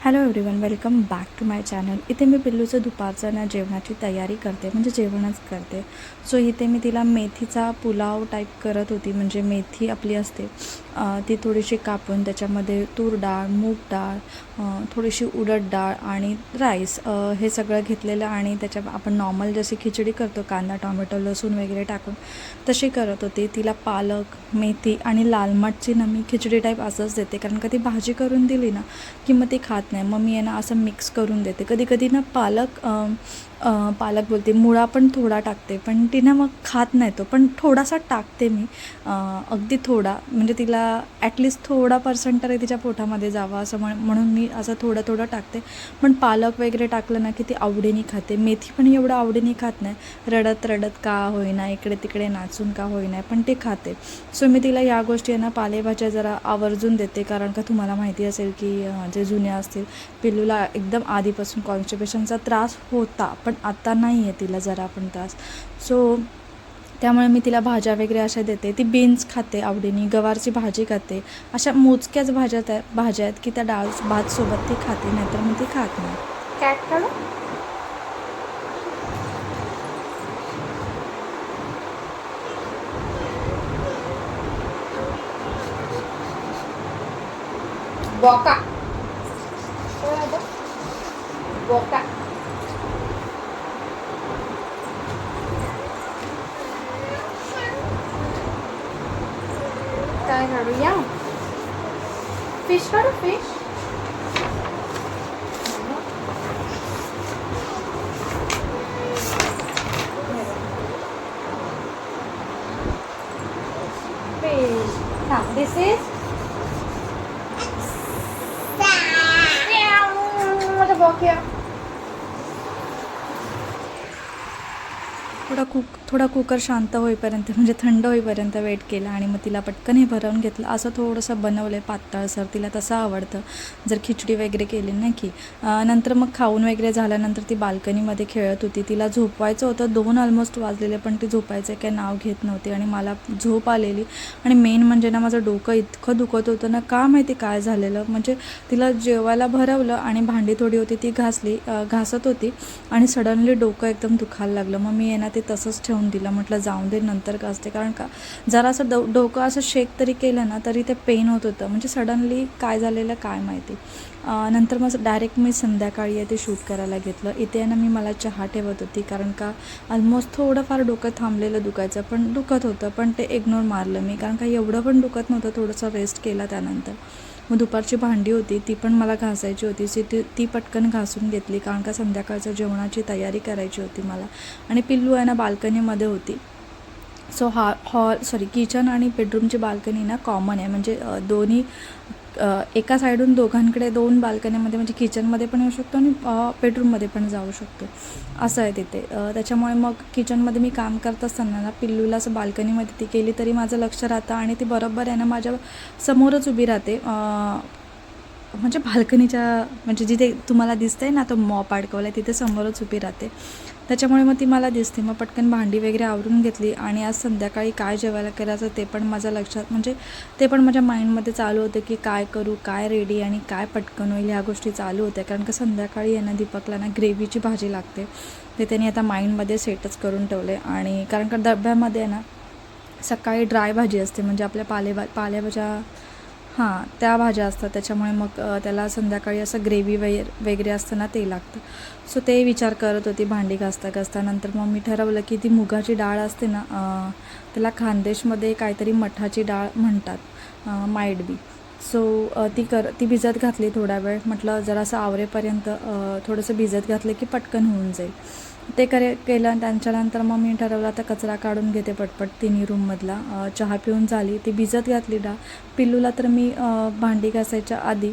Hello everyone welcome back to my channel इथे मी पिल्लूचं दुपारचं ना जेवणाची तयारी करते म्हणजे जेवणच करते. सो इथे मी तिला मेथीचा पुलाव टाईप करत होती म्हणजे मेथी आपली असते. ती थोडीशी कापून त्याच्यामध्ये तूर डाळ मूग डाळ थोडीशी उडद डाळ आणि राईस हे सगळं घेतलेलं आणि त्याच्या आपण नॉर्मल जशी खिचडी करतो कांदा टोमॅटो लसूण वगैरे टाकून तशी करत होते. तिला पालक मेथी आणि लाल मटची ना मी खिचडी टाईप असंच देते. कारण का ती भाजी करून दिली ना की मग ती खात नाही. मग मी आहे ना असं मिक्स करून देते. कधी कधी ना पालक पालक बोलते मुळा पण थोडा टाकते. पण तिनं मग खात नाही तो. पण थोडासा टाकते मी. अगदी थोडा. म्हणजे तिला ॲटलिस्ट थोडा पर्सेंट तरी तिच्या पोटामध्ये जावा असं म्हण म्हणून मी असं थोडं थोडं टाकते. पण पालक वगैरे टाकलं ना की ती आवडीने खाते. मेथी पण एवढं आवडीने खात नाही. रडत रडत का होईना इकडे तिकडे नाचून का होईना पण ते खाते. सो मी तिला या गोष्टी आहे ना पालेभाज्या जरा आवर्जून देते. कारण का तुम्हाला माहिती असेल की जे जुन्या असतील पिल्लूला एकदम आधीपासून कॉन्स्टिपेशनचा त्रास होता. पण आता नाही आहे तिला जरा पण त्रास. सो त्यामुळे मी तिला भाज्या वगैरे अशा देते. ती बीन्स खाते आवडीने गवारची भाजी खाते. अशा मोजक्याच भाज्या त्या भाज्या आहेत की त्या डाळ भातसोबत ती खाते नाहीतर मग ती खात नाही. कॅट काढू like her. Yeah. Fish, not a fish. Fish. Now, this is cooker शांत होईपर्यंत म्हणजे थंड होईपर्यंत वेट केला आणि मग तिला पटकन हे भरवून घेतलं. असं थोडंसं बनवलं आहे पातळसर तिला तसं आवडतं. जर खिचडी वगैरे केली नाही की. नंतर मग खाऊन वगैरे झाल्यानंतर ती बाल्कनीमध्ये खेळत होती. तिला झोपवायचं होतं. दोन ऑलमोस्ट वाजलेले पण ती झोपायचं काही नाव घेत नव्हती आणि मला झोप आलेली. आणि मेन म्हणजे ना माझं डोकं इतकं दुखत होतं ना का माहिती काय झालेलं. म्हणजे तिला जेवायला भरवलं आणि भांडी थोडी होती ती घासली घासत होती आणि सडनली डोकं एकदम दुखायला लागलं. मग मी आहे ना ते तसंच ठेवून दिलं. म्हटलं जाऊन दे नंतर का असते? कारण का जरा असं डो डोकं असं शेक तरी केलं ना तरी ते पेन होत होतं. म्हणजे सडनली काय झालेलं काय माहिती. नंतर मग डायरेक्ट मी संध्याकाळी आहे ते शूट करायला घेतलं. इथे आहे ना मी मला चहा ठेवत होती. कारण का ऑलमोस्ट थोडंफार डोकं थांबलेलं दुखायचं पण दुखत होतं. पण ते इग्नोर मारलं मी. कारण का एवढं पण दुखत नव्हतं थोडंसं रेस्ट केला त्यानंतर. मग दुपारची भांडी होती ती पण मला घासायची होती. सी ती ती पटकन घासून घेतली कारण का संध्याकाळच्या जेवणाची तयारी करायची होती मला. आणि पिल्लू आहे ना बाल्कनीमध्ये होती. सो हा हॉल सॉरी किचन आणि बेडरूमची बाल्कनी ना कॉमन आहे. म्हणजे दोन्ही एका साईडून दोघांकडे दोन बाल्कनीमध्ये म्हणजे किचनमध्ये पण येऊ शकतो आणि बेडरूममध्ये पण जाऊ शकतो. असं आहे तिथे. त्याच्यामुळे मग किचनमध्ये मी काम करत असताना ना पिल्लूला असं बाल्कनीमध्ये ती केली तरी माझं लक्ष राहतं आणि ती बरोबर आहे ना माझ्या समोरच उभी राहते. म्हणजे बाल्कनीच्या म्हणजे जिथे तुम्हाला दिसतंय ना तो मॉप अडकवला आहे तिथे समोरच उभी राहते. त्याच्यामुळे मग ती मला दिसते. मग पटकन भांडी वगैरे आवरून घेतली आणि आज संध्याकाळी काय जेवायला करायचं ते पण माझ्या लक्षात म्हणजे ते पण माझ्या माइंडमध्ये चालू होतं की काय करू काय रेडी आणि काय पटकन होईल ह्या गोष्टी चालू होत्या. कारण का संध्याकाळी आहे ना दीपकला ना ग्रेव्हीची भाजी लागते. ते त्यांनी आता माइंडमध्ये सेटच करून ठेवले आणि कारण का डब्यामध्ये आहे ना सकाळी ड्राय भाजी असते. म्हणजे आपल्या पालेभा पालेभाज्या हां त्या भाज्या असतात. त्याच्यामुळे मग त्याला संध्याकाळी असं ग्रेव्ही वगैरे वगैरे असतं ना ते लागतं. सो ते विचार करत होती भांडी घासता घासता. नंतर मग मी ठरवलं की ती मुगाची डाळ असते ना त्याला खानदेशमध्ये काहीतरी मठाची डाळ म्हणतात माईड बी. सो ती कर ती भिजत घातली थोडा वेळ. म्हटलं जरासं आवरेपर्यंत थोडंसं भिजत घातलं की पटकन होऊन जाईल. ते करे केलं आणि त्यांच्यानंतर मग मी ठरवलं आता कचरा काढून घेते पटपट तिन्ही रूममधला चहा पिऊन झाली. ती भिजत घातली डाळ पिल्लूला तर मी भांडी घासायच्या आधी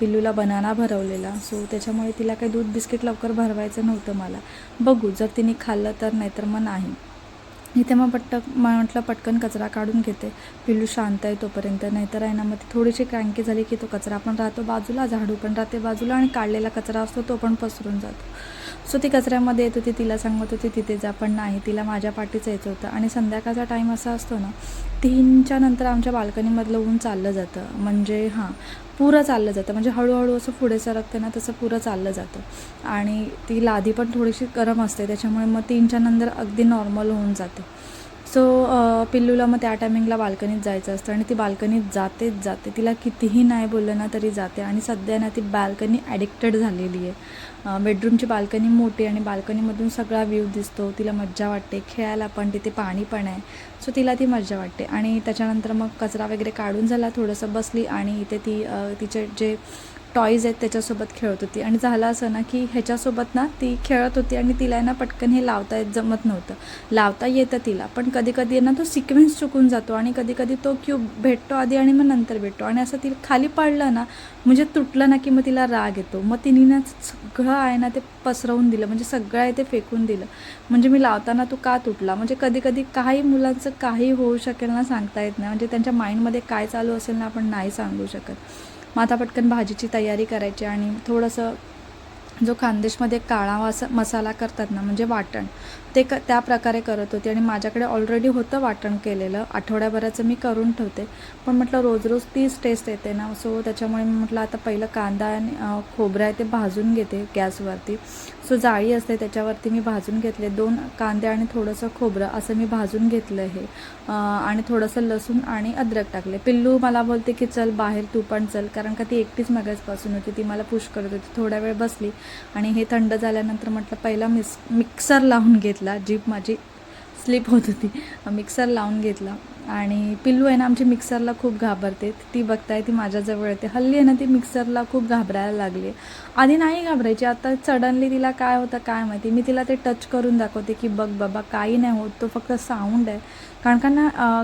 पिल्लूला बनाना भरवलेला. सो त्याच्यामुळे तिला काही दूध बिस्किट लवकर भरवायचं नव्हतं मला. बघू जर तिने खाल्लं तर नाही तर मग नाही. इथे मग पट्ट मग म्हटलं पटकन कचरा काढून घेते. पिल्लू शांत आहे तोपर्यंत. नाहीतर आहे ना मग ती थोडीशी क्रँकी झाली की तो कचरा पण राहतो बाजूला झाडू पण राहते बाजूला आणि काढलेला कचरा असतो तो पण पसरून जातो. सो ती कचऱ्यामध्ये येत होती तिला सांगत होती तिथे जा पण नाही तिला माझ्या पाठीच यायचं होतं. आणि संध्याकाळचा टाईम असा असतो ना तीनच्या नंतर आमच्या बाल्कनीमधलं ऊन चाललं जातं. म्हणजे हां पुरं चाललं जातं. म्हणजे हळूहळू असं पुढे सरकतं ना तसं पुरं चाललं जातं. आणि ती लादी पण थोडीशी गरम असते त्याच्यामुळे मग तीनच्या नंतर अगदी नॉर्मल होऊन जाते. सो पिल्लूला मग त्या टायमिंगला बाल्कनीत जायचं असतं आणि ती बाल्कनीत जातेच जाते. तिला कितीही नाही बोललं ना तरी जाते आणि सध्या ना ती बाल्कनी ॲडिक्टेड झालेली आहे. बेडरूमची बाल्कनी मोठी आणि बाल्कनीमधून सगळा व्ह्यू दिसतो. तिला मज्जा वाटते. खेळायला पण तिथे पाणी पण आहे. सो तिला ती मज्जा वाटते. आणि त्याच्यानंतर मग कचरा वगैरे काढून झाला. थोडंसं बसली आणि इथे ती तिचे जे टॉईज आहेत त्याच्यासोबत खेळत होती. आणि झालं असं ना की ह्याच्यासोबत ना ती खेळत होती आणि तिला आहे ना पटकन हे लावता येत जमत नव्हतं. लावता येतं तिला पण कधी कधी ना तो सिक्वेन्स चुकून जातो आणि कधी कधी तो क्यूब भेटतो आधी आणि मग नंतर भेटतो. आणि असं ती खाली पडलं ना म्हणजे तुटलं ना की मग तिला राग येतो. मग तिने ना सगळं आहे ना ते पसरवून दिलं म्हणजे सगळं आहे ते फेकून दिलं. म्हणजे मी लावताना तो का तुटला? म्हणजे कधी कधी काही मुलांचं काही होऊ शकेल ना सांगता येत नाही. म्हणजे त्यांच्या माइंडमध्ये काय चालू असेल ना आपण नाही सांगू शकत. मग आता पटकन भाजीची तयारी करायची आणि थोडंसं जो खानदेशमध्ये काळा वास मसाला करतात ना म्हणजे वाटण ते क त्या प्रकारे करत होती आणि माझ्याकडे ऑलरेडी होतं वाटण केलेलं. आठवड्याभराचं मी करून ठेवते. पण म्हटलं रोज रोज तीच टेस्ट येते ना. सो त्याच्यामुळे मी म्हटलं आता पहिलं कांदा आणि खोबरं आहे ते भाजून घेते गॅसवरती. सो जाळी असते त्याच्यावरती मी भाजून घेतले. दोन कांदे आणि थोडंसं खोबरं असं मी भाजून घेतलं हे. आणि थोडंसं लसूण आणि अद्रक टाकले. पिल्लू मला बोलते की चल बाहेर तू पण चल. कारण का ती एकटीच मगाचपासून होती. ती मला पुश करत होती. थोडा वेळ बसली आणि हे थंड झाल्यानंतर म्हटलं पहिला मिस मिक्सर लावून घेतलं. जीप माझी स्लिप होत होती. मिक्सर लावून घेतला. आणि पिल्लू आहे ना आमची मिक्सरला खूप घाबरते. ती बघताय ती माझ्याजवळ येते. हल्ली आहे ना ती मिक्सरला खूप घाबरायला लागली आहे. आधी नाही घाबरायची. आता सडनली तिला काय होतं काय माहिती. मी तिला ते टच करून दाखवते की बघ बाबा काही नाही होत. तो फक्त साऊंड आहे. कारण का ना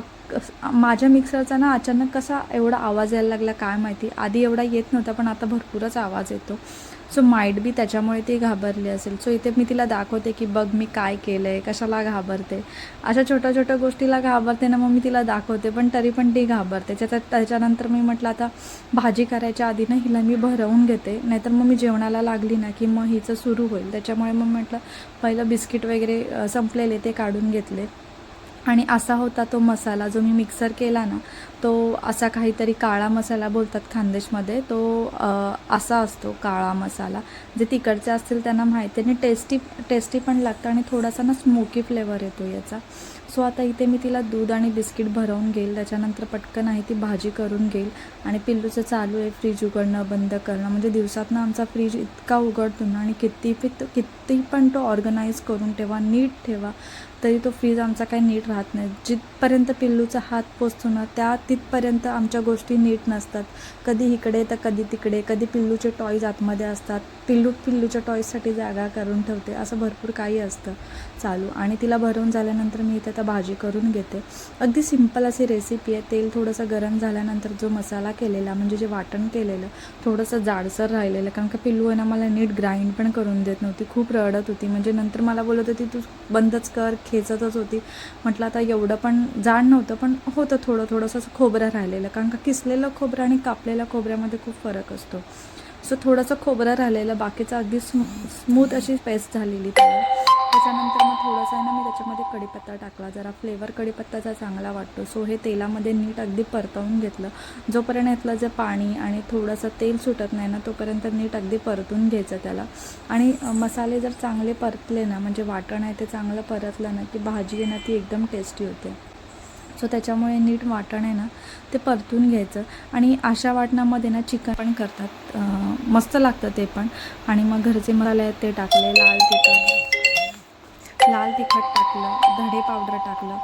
माझ्या मिक्सरचा ना अचानक कसा एवढा आवाज यायला लागला काय माहिती. आधी एवढा येत नव्हता पण आता भरपूरच आवाज येतो. सो माईट बी त्याच्यामुळे ती घाबरली असेल. सो इथे मी तिला दाखवते की बघ मी काय केलं आहे कशाला घाबरते. अशा छोट्या छोट्या गोष्टीला घाबरते ना मग मी तिला दाखवते पण तरी पण ती घाबरते. त्याच्या त्याच्यानंतर मी म्हटलं आता भाजी करायच्या आधी ना हिला मी भरवून घेते नाहीतर मग मी जेवणाला लागली ना की मग हिचं सुरू होईल. त्याच्यामुळे मग म्हटलं पहिलं बिस्किट वगैरे संपलेले ते काढून घेतले. आणि असा होता तो मसाला जो मी मिक्सर केला ना तो असा काहीतरी काळा मसाला बोलतात खानदेशमध्ये तो असा असतो काळा मसाला. जे तिकडचे असतील त्यांना माहिती आहे. आणि टेस्टी टेस्टी पण लागतं आणि थोडासा ना स्मोकी फ्लेवर येतो याचा. सो आता इथे मी तिला दूध आणि बिस्किट भरवून घेईल. त्याच्यानंतर पटकन आहे ती भाजी करून घेईल. आणि पिल्लूचं चालू आहे फ्रीज उघडणं बंद करणं. म्हणजे दिवसातनं आमचा फ्रीज इतका उघडतो ना आणि किती किती पण तो ऑर्गनाईज करून ठेवा नीट ठेवा. तरी तो फ्रीज आमचा काही नीट राहत नाही. जिथपर्यंत पिल्लूचा हात पोचतो ना त्या तिथपर्यंत आमच्या गोष्टी नीट नसतात. कधी इकडे तर कधी तिकडे. कधी पिल्लूचे टॉईज आतमध्ये असतात. पिल्लू पिल्लूच्या टॉईजसाठी जागा करून ठेवते. असं भरपूर काही असतं चालू. आणि तिला भरवून झाल्यानंतर मी इथे आता भाजी करून घेते. अगदी सिंपल अशी रेसिपी आहे. तेल थोडंसं गरम झाल्यानंतर जो मसाला केलेला म्हणजे जे वाटण केलेलं थोडंसं जाडसर राहिलेलं. कारण का पिल्लू आहे ना मला नीट ग्राइंड पण करून देत नव्हती. खूप रडत होती. म्हणजे नंतर मला बोलत होती तू बंदच कर खेचतच होती. म्हटलं आता एवढं पण जाड नव्हतं पण होतं थोडं थोडंसं खोबरं राहिलेलं. कारण का किसलेलं खोबरं आणि कापलेल्या खोबऱ्यामध्ये खूप फरक असतो. सो थोडंसं खोबरं राहिलेलं बाकीचं अगदी स्मू स्मूथ अशी पेस्ट झालेली त्याला. त्याच्यानंतर मग थोडंसं आहे ना मी त्याच्यामध्ये कढीपत्ता टाकला. जरा फ्लेवर कढीपत्त्याचा चांगला वाटतो. सो हे तेलामध्ये नीट अगदी परतवून घेतलं. जोपर्यंत यातलं जे पाणी आणि थोडंसं तेल सुटत नाही ना तोपर्यंत नीट अगदी परतून घ्यायचं त्याला. आणि मसाले जर चांगले परतले ना म्हणजे वाटण आहे ते चांगलं परतलं ना की भाजी आहे ना ती एकदम टेस्टी होते. सो त्याच्यामुळे नीट वाटण आहे ना ते परतून घ्यायचं. आणि अशा वाटणामध्ये ना चिकन पण करतात. मस्त लागतं ते पण. आणि मग घरचे मसाले आहेत ते टाकले लाल तिखट. लाल तिखट टाकलं धडे पावडर टाकलं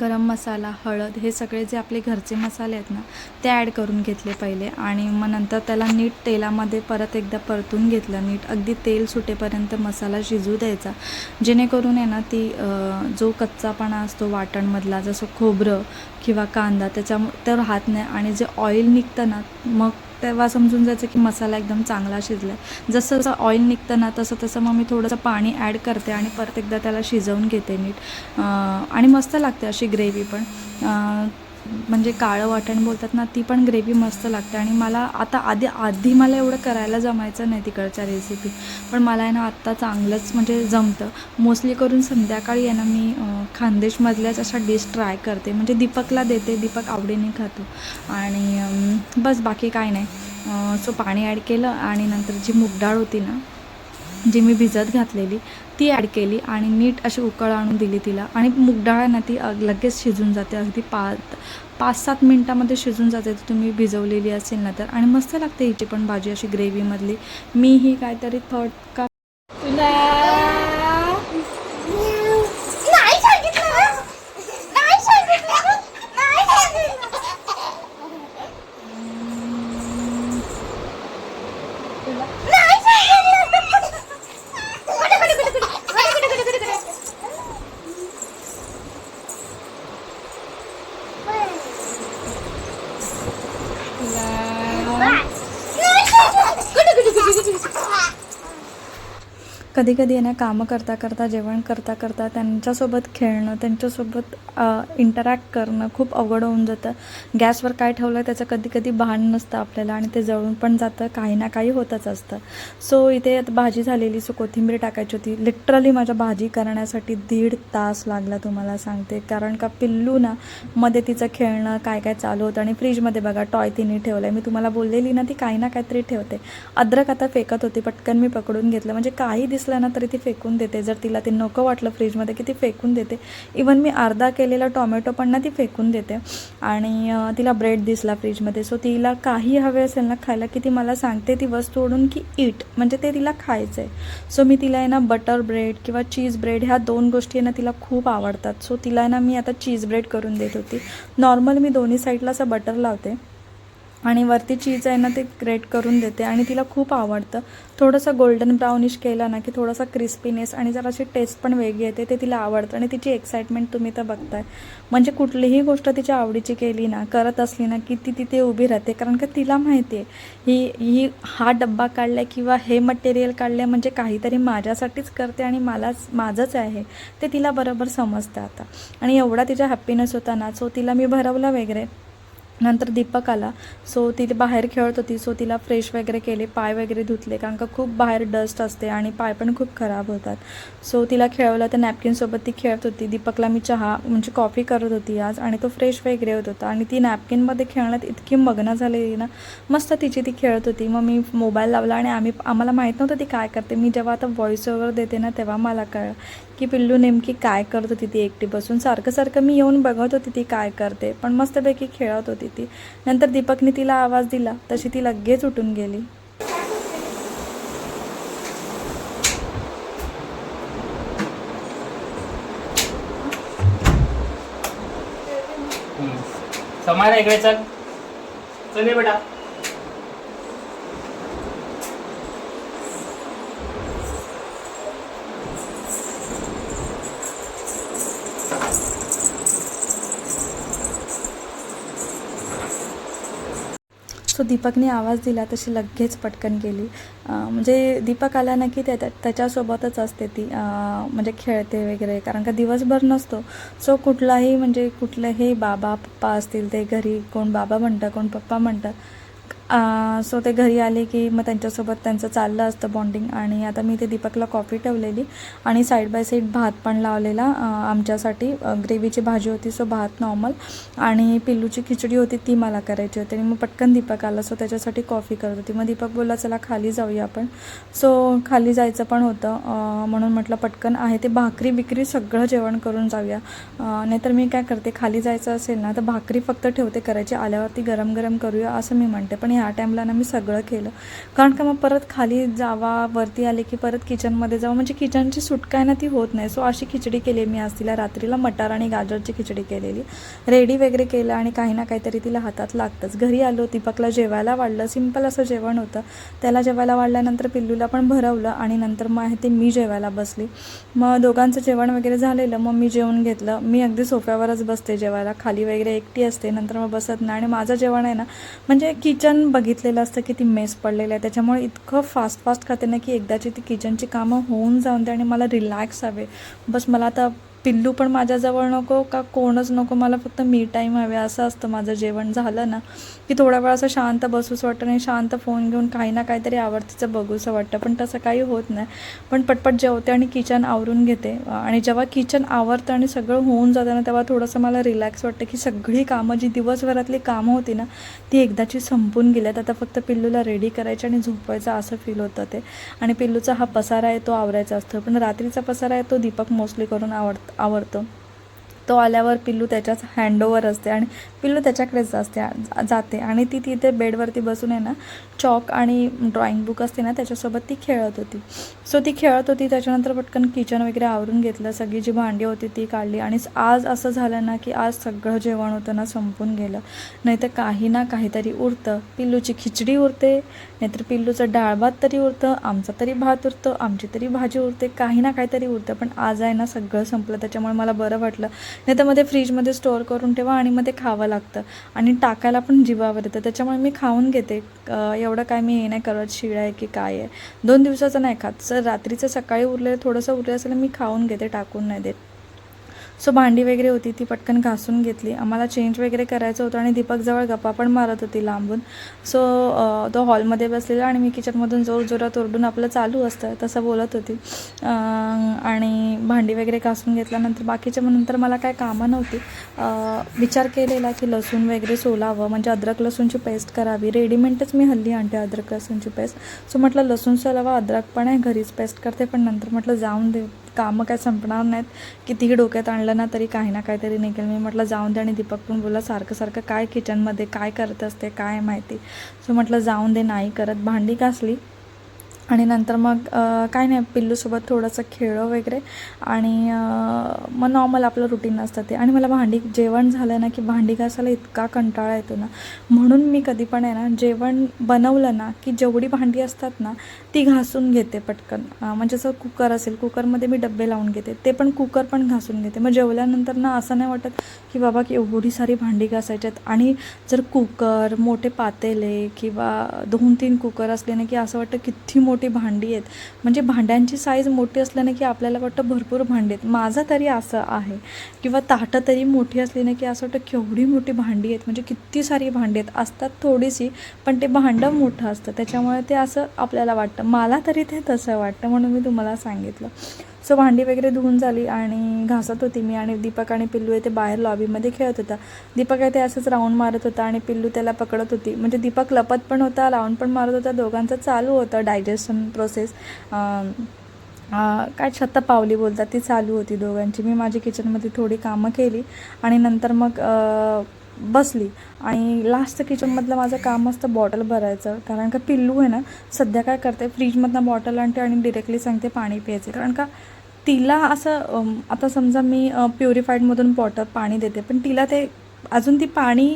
गरम मसाला हळद हे सगळे जे आपले घरचे मसाले आहेत ना ते ॲड करून घेतले पहिले आणि मग नंतर त्याला नीट तेलामध्ये परत एकदा परतून घेतलं नीट. अगदी तेल सुटेपर्यंत मसाला शिजू द्यायचा. जेणेकरून आहे ना ती जो कच्चापणा असतो वाटणमधला जसं खोबरं किंवा कांदा त्याच्या तर राहत नाही. आणि जे ऑइल निघतं ना मग तेव्हा समजून जायचं की मसाला एकदम चांगला शिजला आहे जसं जसं ऑइल निघतं ना तसं तसं मग मी थोडंसं पाणी ॲड करते आणि परत एकदा त्याला शिजवून घेते नीट. आणि मस्त लागते अशी ग्रेव्ही पण. म्हणजे काळं वाटण बोलतात ना ती पण ग्रेव्ही मस्त लागते. आणि मला आता आधी आधी मला एवढं करायला जमायचं नाही तिकडच्या रेसिपी पण मला आहे ना आत्ता चांगलंच म्हणजे जमतं. मोस्टली करून संध्याकाळी आहे ना मी खानदेशमधल्याच अशा डिश ट्राय करते. म्हणजे दीपकला देते दीपक आवडीने खातो. आणि बस बाकी काय नाही. सो पाणी ॲड केलं आणि नंतर जी मूगडाळ होती ना जी मी भिजत घातलेली ती ॲड केली आणि नीट अशी उकळ आणून दिली तिला. आणि मूग डाळ आहे ना ती लगेच शिजून जाते. अगदी पाच पाच सात मिनटामध्ये शिजून जाते. ती तुम्ही भिजवलेली असेल ना तर. आणि मस्त लागते हिची पण भाजी अशी ग्रेव्हीमधली मी ही काहीतरी थर्ड का तुला नाही सांगितलं ना. नाही सांगितलं ना. नाही सांगितलं. नाही सांगितलं. कुठे, कुठे, कुठे, कुठे? कुठे, कुठे, कुठे, कुठे, कुठे? नाही सांगितलं. कुठे, कुठे, कुठे, कुठे, कुठे? कधी कधी आहे ना कामं करता करता जेवण करता करता त्यांच्यासोबत खेळणं त्यांच्यासोबत इंटरॅक्ट करणं खूप अवघड होऊन जातं. गॅसवर काय ठेवलं त्याचं कधी कधी भान नसतं आपल्याला आणि ते जळून पण जातं काही ना काही होतच असतं. सो इथे आता भाजी झालेली सो कोथिंबीर टाकायची होती. लिटरली माझ्या भाजी करण्यासाठी दीड तास लागला तुम्हाला सांगते. कारण का पिल्लू ना मध्ये तिचं खेळणं काय काय चालू होतं आणि फ्रीजमध्ये बघा टॉय तिने ठेवलं आहे मी तुम्हाला बोललेली ना ती काही ना काहीतरी ठेवते. अद्रक आता फेकत होती पटकन मी पकडून घेतलं. म्हणजे काही दिसलं ना तरी ती फेकून देते. जर तिला ते नको वाटलं फ्रीजमध्ये की ती फेकून देते. इवन मी अर्धा केलेला टॉमॅटो पण ना ती फेकून देते. आणि तिला ब्रेड दिसला फ्रीजमध्ये. सो तिला काही हवे असेल ना खायला की ती मला सांगते ती वस्तू ओढून की इट म्हणजे ते तिला खायचं आहे सो मी तिला आहे ना बटर ब्रेड किंवा चीज ब्रेड ह्या दोन गोष्टी आहे ना तिला खूप आवडतात. सो तिला आहे ना मी आता चीज ब्रेड करून देत होती. नॉर्मल मी दोन्ही साईडला असं बटर लावते. आणि वरती चीज आहे ना ते ग्रेट करून देते आणि तिला खूप आवडतं. थोडंसं गोल्डन ब्राउनिश केलं ना की थोडासा क्रिस्पीनेस आणि जराशी टेस्ट पण वेगळी येते ते तिला आवडतं आणि तिची एक्साइटमेंट तुम्ही तर बघताय. म्हणजे कुठलीही गोष्ट तिच्या आवडीची केली ना करत असली ना की ती तिथे उभी राहते. कारण का तिला माहिती आहे ही ही हा डब्बा काढला किंवा हे मटेरियल काढलं म्हणजे काहीतरी माझ्यासाठीच करते आणि मलाच माझंच आहे. ते तिला बरोबर समजतं आता. आणि एवढा तिचा हॅप्पीनेस होता ना सो तिला मी भरवलं वगैरे. नंतर दीपक आला. सो ती बाहेर खेळत होती. सो तिला फ्रेश वगैरे केले पाय वगैरे धुतले कारण का खूप बाहेर डस्ट असते आणि पाय पण खूप खराब होतात. सो तिला खेळवलं तर नॅपकिनसोबत ती खेळत होती. दीपकला मी चहा म्हणजे कॉफी करत होती आज आणि तो फ्रेश वगैरे होत होता. आणि ती नॅपकिनमध्ये खेळण्यात इतकी मग्न झालेली ना मस्त तिची ती खेळत होती. मग मी मोबाईल लावला आणि आम्ही आम्हाला माहीत नव्हतं ती काय करते. मी जेव्हा आता व्हॉइस ओव्हर देते ना तेव्हा मला कळलं की पिल्लू नेमकी काय करत होती ती एकटी बसून. सारखं सारखं मी येऊन बघत होती ती काय करते. पण मस्तपैकी खेळत होती. होती ती. नंतर दीपकने तिला आवाज दिला. तशी ती लगेच उठून गेली. समायला इकडे चल. चल बेटा. सो दीपकने आवाज दिला तशी लगेच पटकन गेली. म्हणजे दीपक आला ना की त्या त्या- त्याच्यासोबतच असते ती. म्हणजे खेळते वगैरे कारण का दिवसभर नसतो. सो कुठलाही म्हणजे कुठलेही बाबा पप्पा असतील ते घरी कोण बाबा म्हणतं कोण पप्पा म्हणतं सो ते घरी आले की मग त्यांच्यासोबत त्यांचं चाललं असतं बॉन्डिंग आणि आता मी ते दीपकला कॉफी ठेवलेली आणि साईड बाय साईड भात पण लावलेला आमच्यासाठी. ग्रेव्हीची भाजी होती सो भात नॉर्मल आणि पिल्लूची खिचडी होती ती मला करायची होती. आणि मग पटकन दीपक आला सो त्याच्यासाठी कॉफी करत होती. मग दीपक बोलला चला खाली जाऊया आपण. सो खाली जायचं पण होतं म्हणून म्हटलं पटकन आहे ते भाकरी बिकरी सगळं जेवण करून जाऊया. नाहीतर मी काय करते खाली जायचं असेल ना तर भाकरी फक्त ठेवते करायची आल्यावरती गरम गरम करूया असं मी म्हणते. पण ह्या टाईमला ना मी सगळं केलं. कारण का मग परत खाली जावा वरती आले की परत किचनमध्ये जावं. म्हणजे किचनची सुटका आहे ना ती होत नाही. सो अशी खिचडी केली मी आज तिला रात्रीला. मटार आणि गाजरची खिचडी केलेली. रेडी वगैरे केलं आणि काही ना काहीतरी तिला हातात लागतंच. घरी आलो दीपकला जेवायला वाढलं. सिंपल असं जेवण होतं. त्याला जेवायला वाढल्यानंतर पिल्लूला पण भरवलं आणि नंतर मग आहे ते मी जेवायला बसली. मग दोघांचं जेवण वगैरे झालेलं. मग मी जेवण घेतलं. मी अगदी सोफ्यावरच बसते जेवायला. खाली वगैरे एकटी असते. नंतर मग बसत नाही. आणि माझं जेवण आहे ना म्हणजे किचन बघितलेलं असतं की ती मेस पडलेली आहे. त्याच्यामुळे इतकं फास्ट फास्ट खाते ना की एकदाची ती किचनची कामं होऊन जाऊन दे आणि मला रिलॅक्स हवे. बस मला आता पिल्लू पण माझ्याजवळ नको का कोणच नको? मला फक्त मी टाईम हवे. असं असतं माझं जेवण झालं ना की थोडा वेळ असं शांत बसूच वाटतं नाही शांत फोन घेऊन काही ना काहीतरी आवडतीचं बघूसं वाटतं. पण तसं काही होत नाही. पण पटपट जेवते आणि किचन आवरून घेते. आणि जेव्हा किचन आवरतं आणि सगळं होऊन जातं ना तेव्हा थोडंसं मला रिलॅक्स वाटतं की सगळी कामं जी दिवसभरातली कामं होती ना ती एकदाची संपून गेल्यात. आता फक्त पिल्लूला रेडी करायचं आणि झोपवायचं असं फील होतं ते. आणि पिल्लूचा हा पसारा आहे तो आवरायचा असतो. पण रात्रीचा पसारा आहे तो दीपक मोस्टली करून आवडतो आवडतो तो आल्यावर पिल्लू त्याच्याच हँडओवर असते आणि पिल्लू त्याच्याकडेच असते जाते. आणि ती तिथे बेडवरती बसून आहे ना चॉक आणि ड्रॉइंग बुक असते ना त्याच्यासोबत ती खेळत होती. सो ती खेळत होती त्याच्यानंतर पटकन किचन वगैरे आवरून घेतलं. सगळी जी भांडी होती ती काढली. आणि आज असं झालं ना की आज सगळं जेवण होतं ना संपून गेलं. नाही तर काही ना काहीतरी उरतं. पिल्लूची खिचडी उरते नाहीतर पिल्लूचं डाळ भात तरी उरतं आमचा तरी भात उरतं आमची तरी भाजी उरते काही ना काहीतरी उरतं. पण आज आहे ना सगळं संपलं. त्याच्यामुळे मला बरं वाटलं नाही तर मध्ये फ्रीजमध्ये स्टोअर करून ठेवा आणि मग ते खावं लागतं. आणि टाकायला पण जीवावर येतं. त्याच्यामुळे मी खाऊन घेते. एवढं काय मी हे नाही करत शिळा आहे की काय आहे. दोन दिवसाचं नाही खात. सर रात्रीचं सकाळी उरलेलं थोडंसं उरलं असेल मी खाऊन घेते टाकून नाही देत. सो भांडी वगैरे होती ती पटकन घासून घेतली. आम्हाला चेंज वगैरे करायचं होतं आणि दीपकजवळ गप्पा पण मारत होती लांबून. सो तो हॉलमध्ये बसलेला आणि मी किचनमधून जोर जोरात ओरडून आपलं चालू असतं तसं बोलत होती. आणि भांडी वगैरे घासून घेतल्यानंतर बाकीच्या मग नंतर मला काय कामं नव्हती. विचार केलेला की लसूण वगैरे सोलावं म्हणजे अद्रक लसूणची पेस्ट करावी. रेडीमेडच मी हल्ली आणते अद्रक लसूणची पेस्ट सो म्हटलं लसूण सोलावा अद्रक पण आहे घरीच पेस्ट करते पण नंतर म्हटलं जाऊन दे. कामं काय संपणार नाहीत कितीही डोक्यात आणलं ना तरी काही ना काहीतरी निघेल. मी म्हटलं जाऊन दे आणि दीपक पण बोला सारखं सारखं काय किचनमध्ये काय करत असते काय माहिती. सो म्हटलं जाऊन दे नाही करत. भांडी घासली. आणि नंतर मग काय नाही पिल्लूसोबत थोडंसं खेळलं वगैरे. आणि मग नॉर्मल आपलं रुटीन असतं ते. आणि मला भांडी जेवण झालं ना की भांडी घासायला इतका कंटाळा येतो ना. म्हणून मी कधी पण आहे ना जेवण बनवलं ना की जेवढी भांडी असतात ना ती घासून घेते पटकन. म्हणजे जसं कुकर असेल कुकरमध्ये मी डब्बे लावून घेते. ते पण कुकर पण घासून घेते. मग जेवल्यानंतर ना असं नाही वाटत की बाबा की एवढी सारी भांडी घासायच्यात. आणि जर कुकर मोठे पातेले किंवा दोन तीन कुकर असले ना की असं वाटतं किती मोठी मोठी भांडी आहेत. म्हणजे भांड्यांची साईज मोठी असल्याने की आपल्याला वाटतं भरपूर भांडी आहेत. माझं तरी असं आहे. किंवा ताटं तरी मोठी असली ना की असं वाटतं केवढी मोठी भांडी आहेत. म्हणजे किती सारी भांडी आहेत. असतात थोडीशी पण ते भांडं मोठं असतं. त्याच्यामुळे ते असं आपल्याला वाटतं. मला तरी ते तसं वाटतं म्हणून मी तुम्हाला सांगितलं. सो भांडी वगैरे धुवून झाली आणि घासत होती मी आणि दीपक आणि पिल्लू आहे ते बाहेर लॉबीमध्ये खेळत होता. दीपक आहे ते असंच राऊंड मारत होता आणि पिल्लू त्याला पकडत होती. म्हणजे दीपक लपत पण होता राऊंड पण मारत होता दोघांचं चालू होतं डायजेशन प्रोसेस काय छत्तपावली बोलतात ती चालू होती दोघांची. मी माझी किचनमध्ये थोडी कामं केली आणि नंतर मग बसली. आणि लास्ट किचनमधलं माझं काम असतं बॉटल भरायचं. कारण का पिल्लू आहे ना सध्या काय करते फ्रीजमधनं बॉटल आणते आणि डिरेक्टली सांगते पाणी प्यायचे. कारण का तिला असं आता समजा मी प्युरिफाईडमधून बॉटल पाणी देते पण तिला ते अजून ती पाणी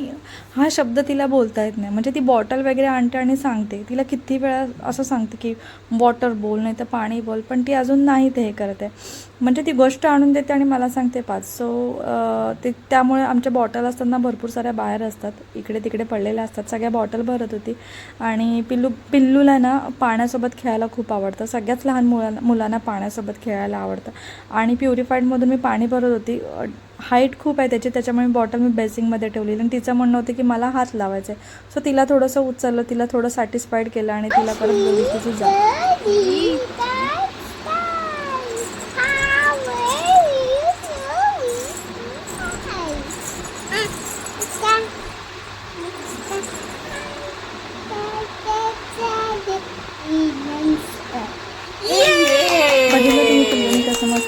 हा शब्द तिला बोलता येत नाही. म्हणजे ती बॉटल वगैरे आणते आणि सांगते. तिला किती वेळा असं सांगते की वॉटर बोल नाही तर पाणी बोल. पण ती अजून नाही ते हे करत आहे. म्हणजे ती गोष्ट आणून देते आणि मला सांगते पाच. सो ते त्यामुळे आमच्या बॉटल असताना भरपूर साऱ्या बाहेर असतात. इकडे तिकडे पडलेल्या असतात. सगळ्या बॉटल भरत होती. आणि पिल्लू पिल्लूला ना पाण्यासोबत खेळायला खूप आवडतं. सगळ्याच लहान मुलांना मुलांना पाण्यासोबत खेळायला आवडतं. आणि प्युरिफाईडमधून मी पाणी भरत होती. हाईट खूप आहे त्याची त्याच्यामुळे बॉटल मी बेसिंगमध्ये ठेवलेली आणि तिचं म्हणणं होतं की मला हात लावायचं आहे सो तिला थोडंसं उचललं तिला थोडं सॅटिस्फाईड केलं आणि तिला परत बोलली जा.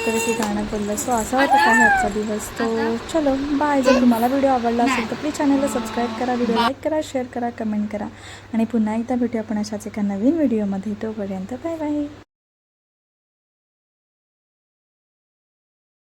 मस्तपैकी गाणं बोललं. सो असा होता काही आजचा दिवस? तो चलो बाय जर तुम्हाला व्हिडिओ आवडला असेल तर प्लीज चॅनलला सबस्क्राईब करा व्हिडिओ लाईक करा शेअर करा कमेंट करा. आणि पुन्हा एकदा भेटूया आपण अशाच एका नवीन व्हिडिओमध्ये तोपर्यंत बाय बाय